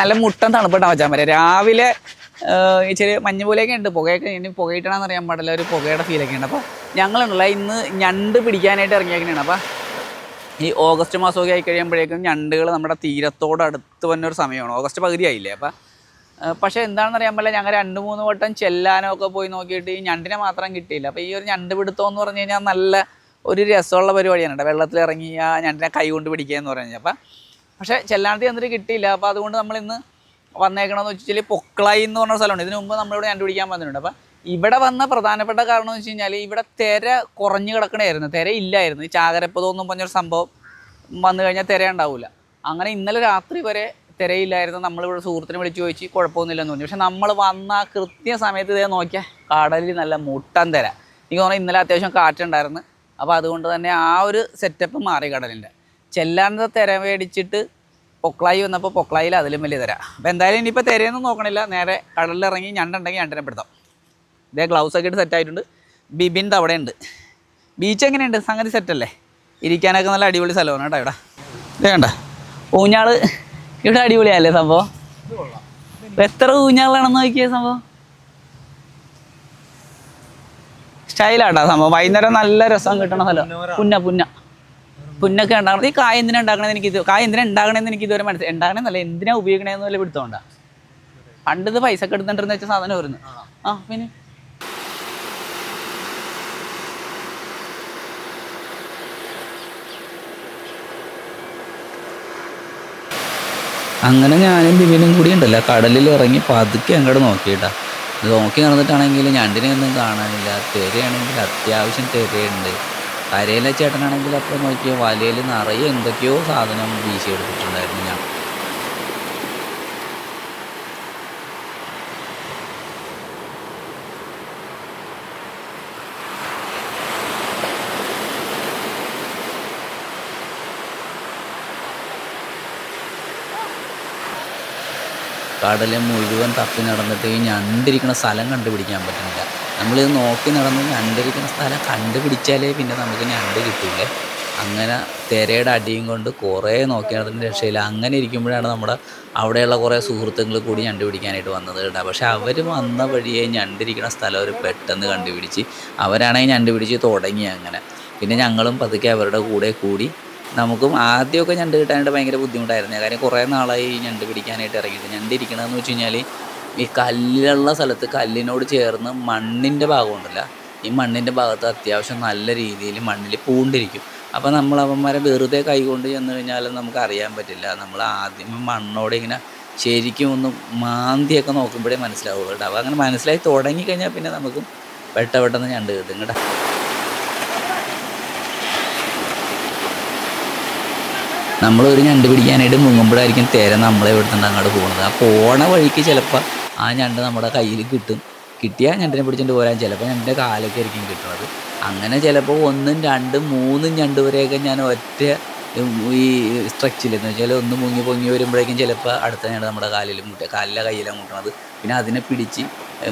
നല്ല മുട്ടൻ തണുപ്പിട്ടാ വെച്ചാൽ മതി രാവിലെ ഇച്ചിരി മഞ്ഞ് പോലെയൊക്കെ ഉണ്ട്. പുകയൊക്കെ ഇനി പുകയിട്ടണമെന്ന് അറിയാൻ പാടില്ല. ഒരു പുകയുടെ ഫീലൊക്കെ ഉണ്ട് അപ്പോൾ ഞങ്ങളുണ്ടല്ലോ ഇന്ന് ഞണ്ട് പിടിക്കാനായിട്ട് ഇറങ്ങിയേക്കണേണ്. അപ്പോൾ ഈ ഓഗസ്റ്റ് മാസമൊക്കെ ആയി കഴിയുമ്പോഴേക്കും ഞണ്ടുകൾ നമ്മുടെ തീരത്തോട് അടുത്ത് വന്ന ഒരു സമയമാണ്. ഓഗസ്റ്റ് പകുതി ആയില്ലേ? അപ്പം പക്ഷേ എന്താണെന്ന് അറിയാൻ പറ്റില്ല ഞങ്ങൾ രണ്ട് മൂന്ന് വട്ടം ചെല്ലാനോ ഒക്കെ പോയി നോക്കിയിട്ട് ഈ ഞണ്ടിനെ മാത്രം കിട്ടിയില്ല. അപ്പോൾ ഈ ഒരു ഞണ്ട് പിടുത്തം എന്ന് പറഞ്ഞു കഴിഞ്ഞാൽ നല്ല ഒരു രസമുള്ള പരിപാടിയാണ് കേട്ടോ. ആ ഞണ്ടിനെ കൈ കൊണ്ട് പിടിക്കുക എന്ന് പറഞ്ഞു കഴിഞ്ഞാൽ. അപ്പം പക്ഷേ ചെല്ലാണ്ടി എന്നിട്ട് കിട്ടിയില്ല. അപ്പോൾ അതുകൊണ്ട് നമ്മൾ ഇന്ന് വന്നേക്കണമെന്ന് വെച്ചാൽ പൊക്കളായി എന്ന് പറഞ്ഞ സ്ഥലമുണ്ട്. ഇതിനു മുമ്പ് നമ്മളിവിടെ കണ്ടുപിടിക്കാൻ വന്നിട്ടുണ്ട്. അപ്പം ഇവിടെ വന്ന പ്രധാനപ്പെട്ട കാരണം എന്ന് വെച്ച് കഴിഞ്ഞാൽ ഇവിടെ തിര കുറഞ്ഞു കിടക്കണമായിരുന്നു തിര ഇല്ലായിരുന്നു. ഈ ചാകരപ്പതൊന്നും പറഞ്ഞൊരു സംഭവം വന്നു കഴിഞ്ഞാൽ തിര ഉണ്ടാവില്ല അങ്ങനെ ഇന്നലെ രാത്രി വരെ തിരയില്ലായിരുന്നു നമ്മളിവിടെ സുഹൃത്തിനെ വിളിച്ച് ചോദിച്ച് കുഴപ്പമൊന്നുമില്ലെന്ന് തോന്നി. പക്ഷെ നമ്മൾ വന്ന കൃത്യ സമയത്ത് ഇതേ നോക്കിയാൽ കടലിൽ നല്ല മുട്ടൻ തിര. എനിക്ക് തോന്നുന്നു ഇന്നലെ അത്യാവശ്യം കാറ്റുണ്ടായിരുന്നു. അപ്പോൾ അതുകൊണ്ട് തന്നെ ആ ഒരു സെറ്റപ്പ് മാറി കടലിന്റെ. ചെല്ലാന്റെ തിര മേടിച്ചിട്ട് പൊക്കളായി വന്നപ്പോൾ പൊക്കളായിൽ അതിലും വലിയ തിര. അപ്പോൾ എന്തായാലും ഇനിയിപ്പോൾ തിരയൊന്നും നോക്കണില്ല. നേരെ കടലിലിറങ്ങി ഞണ്ടുണ്ടെങ്കിൽ ഞണ്ടിനെ പെടുത്താം. ഇതേ ഗ്ലൗസ് ഒക്കെ ഇട്ട് സെറ്റ് ആയിട്ടുണ്ട്. ബിബിന്റെ അവിടെ ഉണ്ട് ബീച്ച് എങ്ങനെയുണ്ട്? സംഗതി സെറ്റല്ലേ ഇരിക്കാനൊക്കെ നല്ല അടിപൊളി സ്ഥലമാണ് കേട്ടോ ഇവിടെ. ഇത് കണ്ട? ഊഞ്ഞാൾ ഇവിടെ അടിപൊളിയല്ലേ സംഭവം? എത്ര ഊഞ്ഞാളാണെന്ന് നോക്കിയ സംഭവം? സ്റ്റൈലാട്ടോ സംഭവം. വൈകുന്നേരം നല്ല രസം കിട്ടണ സ്ഥലം. പുന്ന പുന്ന. പുന്നൊക്കെ ഉണ്ടാകണം ഈ കായ എന്തിനാ ഉണ്ടാക്കണമെന്ന് എനിക്ക് കായ എന്തിനാ ഉണ്ടാകണമെന്ന് എനിക്ക് ഇതുവരെ മനസ്സിലായി ഉണ്ടാകണമെന്നല്ല എന്തിനാ ഉപയോഗിക്കണമെന്ന് വല്ല പിടുത്തോണ്ട പണ്ട് ഇത് പൈസ ഒക്കെ എടുത്തിട്ടുണ്ടെന്ന് സാധനം വരുന്നു ആ പിന്നെ? അങ്ങനെ ഞാനും ബിബിനും കൂടി ഉണ്ടല്ലോ. കടലിൽ ഇറങ്ങി പതുക്കെ അങ്ങോട്ട് നോക്കിയിട്ടാ. നോക്കി നടന്നിട്ടാണെങ്കിൽ ഞണ്ടിനെ ഒന്നും കാണാനില്ല. തിരയാണെങ്കിൽ അത്യാവശ്യം തിരയുണ്ട്. കരയിലെ ചേട്ടനാണെങ്കിൽ അപ്പോൾ നോക്കിയ വലയിൽ നിറയെ എന്തൊക്കെയോ സാധനം വീശി എടുത്തിട്ടുണ്ടായിരുന്നു ഞാൻ. കടലെ മുഴുവൻ തപ്പി നടന്നിട്ട് ഞണ്ടിരിക്കുന്ന സ്ഥലം കണ്ടുപിടിക്കാൻ പറ്റുന്നില്ല. നമ്മളിത് നോക്കി നടന്ന് ഞണ്ടിരിക്കുന്ന സ്ഥലം കണ്ടുപിടിച്ചാലേ പിന്നെ നമുക്ക് ഞണ്ട് കിട്ടില്ലേ അങ്ങനെ തിരയുടെ അടിയും കൊണ്ട് കുറേ നോക്കി നടന്നിട്ട് രക്ഷയില്ല. അങ്ങനെ ഇരിക്കുമ്പോഴാണ് നമ്മുടെ അവിടെയുള്ള കുറേ സുഹൃത്തുക്കൾ കൂടി ഞണ്ട് പിടിക്കാനായിട്ട് വന്നത് കേട്ടോ. പക്ഷേ അവർ വന്ന വഴിയെ ഞണ്ടിരിക്കുന്ന സ്ഥലം അവർ പെട്ടെന്ന് കണ്ടുപിടിച്ച് അവരാണെങ്കിൽ ഞണ്ട് പിടിച്ച് തുടങ്ങി അങ്ങനെ. പിന്നെ ഞങ്ങളും പതുക്കെ അവരുടെ കൂടെ കൂടി നമുക്കും ആദ്യമൊക്കെ ഞണ്ട് കിട്ടാനായിട്ട് ഭയങ്കര ബുദ്ധിമുട്ടായിരുന്നു. കാര്യം കുറേ നാളായി ഞണ്ട് പിടിക്കാനായിട്ട് ഇറങ്ങിയിട്ട് ഞണ്ട് ഇരിക്കണമെന്ന് വെച്ച് കഴിഞ്ഞാൽ ഈ കല്ലുള്ള സ്ഥലത്ത് കല്ലിനോട് ചേർന്ന് മണ്ണിന്റെ ഭാഗമുണ്ടല്ല ഈ മണ്ണിന്റെ ഭാഗത്ത് അത്യാവശ്യം നല്ല രീതിയിൽ മണ്ണിൽ പൂണ്ടിരിക്കും. അപ്പോൾ നമ്മൾ അവന്മാരെ വെറുതെ കൈകൊണ്ട് ചെന്ന് കഴിഞ്ഞാൽ നമുക്ക് അറിയാൻ പറ്റില്ല. നമ്മൾ ആദ്യം മണ്ണോടെ ഇങ്ങനെ ശരിക്കും ഒന്ന് മാന്തിയൊക്കെ നോക്കുമ്പോഴേ മനസ്സിലാവുള്ളൂ കേട്ടോ. അപ്പോൾ അങ്ങനെ മനസ്സിലായി തുടങ്ങിക്കഴിഞ്ഞാൽ പിന്നെ നമുക്കും പെട്ട പെട്ടെന്ന് ഞണ്ട് കിട്ടും കേട്ടോ. നമ്മളൊരു ഞണ്ട് പിടിക്കാനായിട്ട് മുങ്ങുമ്പോഴായിരിക്കും തിര നമ്മളെ ഇവിടുന്ന് അങ്ങോട്ട് പോകുന്നത് ആ പോണ വഴിക്ക് ചിലപ്പോൾ ആ ഞണ്ട് നമ്മുടെ കയ്യിൽ കിട്ടും. കിട്ടിയാൽ ഞണ്ടിനെ പിടിച്ചിട്ട് പോരാൻ ചിലപ്പോൾ ഞണ്ടിന്റെ കാലൊക്കെ ആയിരിക്കും കിട്ടുന്നത് അങ്ങനെ ചിലപ്പോൾ ഒന്നും രണ്ടും മൂന്നും ഞണ്ട് വരെയൊക്കെ ഞാൻ ഒറ്റ ഈ സ്ട്രെച്ചിൽ എന്ന് വെച്ചാൽ ഒന്ന് മുങ്ങി പൊങ്ങി വരുമ്പോഴേക്കും ചിലപ്പോൾ അടുത്ത ഞണ്ട് നമ്മുടെ കാലിൽ മുട്ടുക കാലിലെ കയ്യിലാണ് മുട്ടണത്. പിന്നെ അതിനെ പിടിച്ച്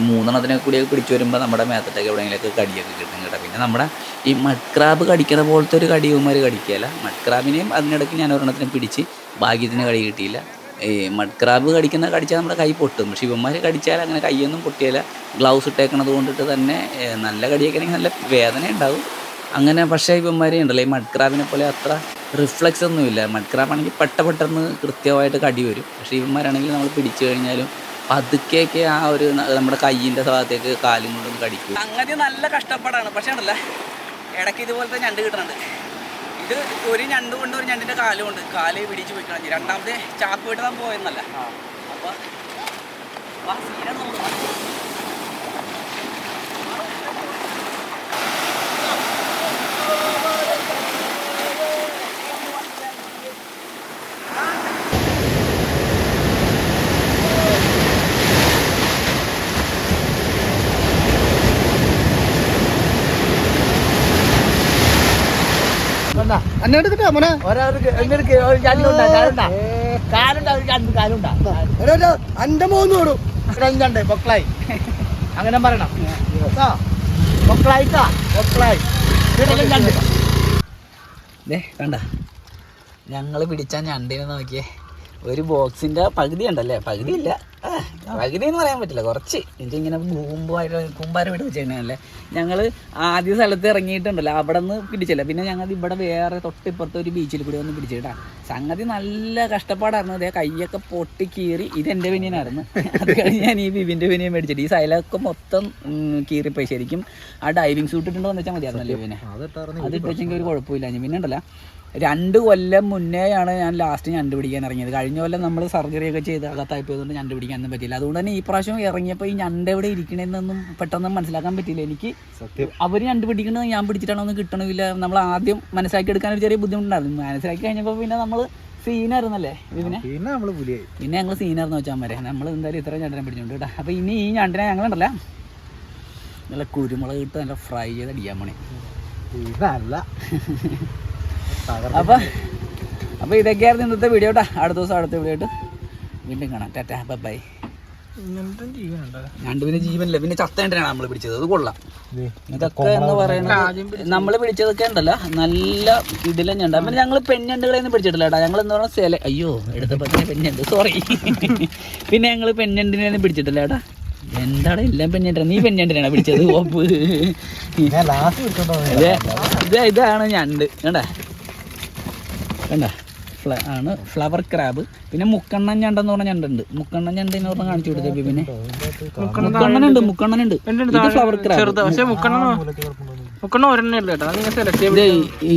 മൂന്നെണ്ണത്തിനെ കൂടിയൊക്കെ പിടിച്ച് വരുമ്പോൾ നമ്മുടെ മേത്തട്ടൊക്കെ എവിടെയെങ്കിലുമൊക്കെ കടിയൊക്കെ കിട്ടും കേട്ടോ. പിന്നെ നമ്മുടെ ഈ മഡ്ക്രാബ് കടിക്കണ പോലത്തെ ഒരു കടിയുമാർ കടിക്കുകയല്ല മഡ്ക്രാബിനെയും അതിനിടയ്ക്ക് ഞാൻ ഒരെണ്ണത്തിനെ പിടിച്ച് ഭാഗ്യത്തിന് കടി കിട്ടിയില്ല. ഈ മഡ്ക്രാബ് കടിക്കുന്ന കടിച്ചാൽ നമ്മുടെ കൈ പൊട്ടും. പക്ഷേ ഇവന്മാർ കടിച്ചാൽ അങ്ങനെ കൈയൊന്നും പൊട്ടിയില്ല ഗ്ലൗസ് ഇട്ടേക്കണത് കൊണ്ടിട്ട് തന്നെ നല്ല കടിയൊക്കെ നല്ല വേദന ഉണ്ടാവും. അങ്ങനെ പക്ഷേ ഇവന്മാരെ ഉണ്ടല്ലോ ഈ മഡ്ക്രാബിനെ പോലെ അത്ര റിഫ്ലക്സ് ഒന്നുമില്ല മഡ്ക്രാബാണെങ്കിൽ പെട്ട പെട്ടെന്ന് കൃത്യമായിട്ട് കടി വരും. പക്ഷേ ഇവന്മാരാണെങ്കിൽ നമ്മൾ പിടിച്ചു കഴിഞ്ഞാലും പതുക്കെയൊക്കെ ആ ഒരു നമ്മുടെ കയ്യിന്റെ ഭാഗത്തേക്ക് കാലും കൊണ്ടൊന്ന് കടിക്കും. അങ്ങനെ നല്ല കഷ്ടപ്പാടാണ്. പക്ഷേ ഉണ്ടല്ലേ ഇടയ്ക്ക് ഇതുപോലത്തെ ഞണ്ട് കിട്ടുന്നുണ്ട് ഇത് ഒരു ഞണ്ട് കൊണ്ട് ഒരു ഞണ്ടിന്റെ കാലും കൊണ്ട് കാൽ പിടിച്ച് പോയി കളഞ്ഞു രണ്ടാമത്തെ ചാക്ക് വിട്ടാൻ പോയെന്നല്ല. അപ്പോൾ ആ സീനാണ് അന്നെ എടുക്കട്ടെ മോനെ? അന്റെ മൂന്ന് രണ്ടുണ്ട് പൊക്കളായി. അങ്ങനെ പറയണം. പൊക്കളായിട്ടാ? പൊക്കളായി. കണ്ട? ഞങ്ങൾ പിടിച്ച ഞണ്ടിനെ നോക്കിയേ. ഒരു ബോക്സിന്റെ പകുതി ഉണ്ടല്ലേ? പകുതി ഇല്ല. പകുതി എന്ന് പറയാൻ പറ്റില്ല കുറച്ച്. ഇതിങ്ങനെ കൂമ്പായിട്ട് കൂമ്പാരം വിട്ട് വെച്ചേക്കണല്ലേ ഞങ്ങൾ ആദ്യ സ്ഥലത്ത് ഇറങ്ങിയിട്ടുണ്ടല്ലോ അവിടെ നിന്ന് പിടിച്ചില്ല. പിന്നെ ഞങ്ങൾ ഇവിടെ വേറെ തൊട്ടിപ്പുറത്ത് ഒരു ബീച്ചിൽ കൂടി ഒന്ന് പിടിച്ചിട്ടാ. സംഗതി നല്ല കഷ്ടപ്പാടായിരുന്നു. അതേ കൈയൊക്കെ പൊട്ടി കീറി. ഇത് എന്റെ ബനിയനായിരുന്നു അത് കഴിഞ്ഞ് ഞാൻ ഈ ബിബിന്റെ പിന്നെയും മേടിച്ചിട്ട് ഈ സൈലൊക്കെ മൊത്തം കീറി കീറിപ്പോയി. ശരിക്കും ആ ഡൈവിങ് സൂട്ട് ഇട്ടുണ്ടോ എന്ന് വെച്ചാൽ മതിയായിരുന്നല്ലോ പിന്നെ അത് ഇട്ടെങ്കിൽ ഒരു കുഴപ്പമില്ല. പിന്നെ ഉണ്ടല്ലോ രണ്ട് കൊല്ലം മുന്നേയാണ് ഞാൻ ലാസ്റ്റ് ഞണ്ട് പിടിക്കാൻ ഇറങ്ങിയത്. കഴിഞ്ഞ കൊല്ലം നമ്മൾ സർജറി ഒക്കെ ചെയ്ത് അകത്തായി പോയതുകൊണ്ട് ഞണ്ട് പിടിക്കാനൊന്നും പറ്റില്ല അതുകൊണ്ട് തന്നെ ഈ പ്രാവശ്യം ഇറങ്ങിയപ്പോൾ ഈ ഞണ്ട് എവിടെ ഇരിക്കണമെന്നൊന്നും പെട്ടെന്ന് മനസ്സിലാക്കാൻ പറ്റില്ല എനിക്ക് അവർ ഞണ്ട് പിടിക്കണത് ഞാൻ പിടിച്ചിട്ടാണോ ഒന്നും കിട്ടണമില്ല. നമ്മൾ ആദ്യം മനസ്സിലാക്കി എടുക്കാൻ ഒരു ചെറിയ ബുദ്ധിമുട്ടുണ്ടായിരുന്നു. മനസ്സിലാക്കി കഴിഞ്ഞപ്പോൾ പിന്നെ നമ്മൾ സീനായിരുന്നല്ലേ ഇതിനെ പിന്നെ നമ്മൾ പുലിയായി. പിന്നെ ഞങ്ങൾ സീനായിരുന്നു വെച്ചാൽ വരെ നമ്മൾ എന്തായാലും ഇത്ര ഞണ്ടിനെ പിടിച്ചോണ്ട് കേട്ടോ. അപ്പോൾ ഇനി ഈ ഞണ്ടിനെ ഞങ്ങളുണ്ടല്ല നല്ല കുരുമുളക് ഇട്ട് നല്ല ഫ്രൈ ചെയ്ത് അടിക്കാൻ പണി. ഇതല്ല. അപ്പം അപ്പൊ ഇതൊക്കെയായിരുന്നു ഇന്നത്തെ വീഡിയോ കേട്ടോ അടുത്ത ദിവസം അടുത്ത വീഡിയോ ആയിട്ട് വീണ്ടും കാണാം. ടാറ്റാ ബൈ രണ്ട് പിന്നെ ജീവനില്ല. പിന്നെ ചത്തേണ്ടാണ് നമ്മൾ പിടിച്ചത്. അത് കൊള്ളാം. ഇതൊക്കെ എന്ന് പറയുന്നത് നമ്മൾ പിടിച്ചതൊക്കെ ഉണ്ടല്ലോ. നല്ല ഇതിലെ ഞണ്ട് പിന്നെ ഞങ്ങൾ പെഞ്ഞണ്ടുകളെയൊന്നും പിടിച്ചിട്ടില്ല കേട്ടോ. ഞങ്ങൾ എന്ന് പറഞ്ഞാൽ സെല അയ്യോ എടുത്തപ്പോൾ തന്നെ പെഞ്ഞണ്ട് സോറി പിന്നെ ഞങ്ങൾ പെഞ്ഞണ്ടിനെ ഒന്നും പിടിച്ചിട്ടില്ല കേട്ടാ. എന്താണ് എല്ലാം പെഞ്ഞണ്ട നീ പെഞ്ഞണ്ടിനാണ് പിടിച്ചത്? ഓപ്പ് ഇതാണ് ഞണ്ട്. കണ്ടാ? കണ്ട? ഫ്ല ആണ്. ഫ്ലവർ ക്രാബ് പിന്നെ മുക്കണ്ണൻ ഞണ്ടെന്ന് പറഞ്ഞ ഞണ്ടുണ്ട്. മുക്കണ്ണൻ ഞണ്ട് എന്ന് പറഞ്ഞാൽ കാണിച്ചു കൊടുത്തേ പിന്നെ. മുക്കണ്ണനുണ്ട് മുക്കണ്ണനുണ്ട് ഇത് ഫ്ലവർ ക്രാബ് മുക്കണ്ണ മുക്കണ്ണ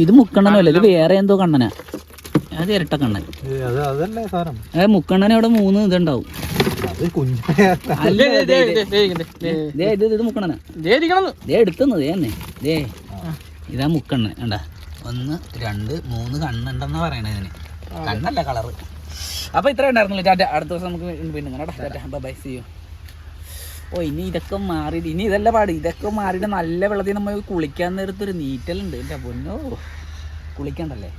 ഇത് മുക്കണ്ണനല്ല ഇത് വേറെ എന്തോ കണ്ണനാ? അത് ഇരട്ട കണ്ണൻ. അതെ അതല്ലേ സാധനം? അതായത് മുക്കണ്ണൻ ഇവിടെ മൂന്ന് ഇതുണ്ടാവും. അത് അല്ല ദേ, ദേ, ദേ, ഇത് ഇത് മുക്കണ്ണനാ. ദേ എടുത്തുന്നു ദേ തന്നെ ദേ. ഇതാ മുക്കണ്ണൻ. കണ്ടാ. ഒന്ന് രണ്ട് മൂന്ന് കണ്ണുണ്ടെന്നാ പറയണേ ഇതിന്. കണ്ണല്ല കളറ്. അപ്പൊ ഇത്ര ഉണ്ടായിരുന്നില്ല ടാറ്റ അടുത്ത ദിവസം നമുക്ക് പിന്നെ കാണാം ബൈ ബൈ സി യു ഓ ഇനി ഇതൊക്കെ മാറി ഇനി ഇതല്ല പാട്. ഇതൊക്കെ മാറിയിട്ട് നല്ല വെള്ളത്തിൽ നമ്മൾ കുളിക്കാൻ നേരത്തൊരു നീറ്റലുണ്ട്. എന്റെ പൊന്നോ. കുളിക്കണ്ടല്ലേ?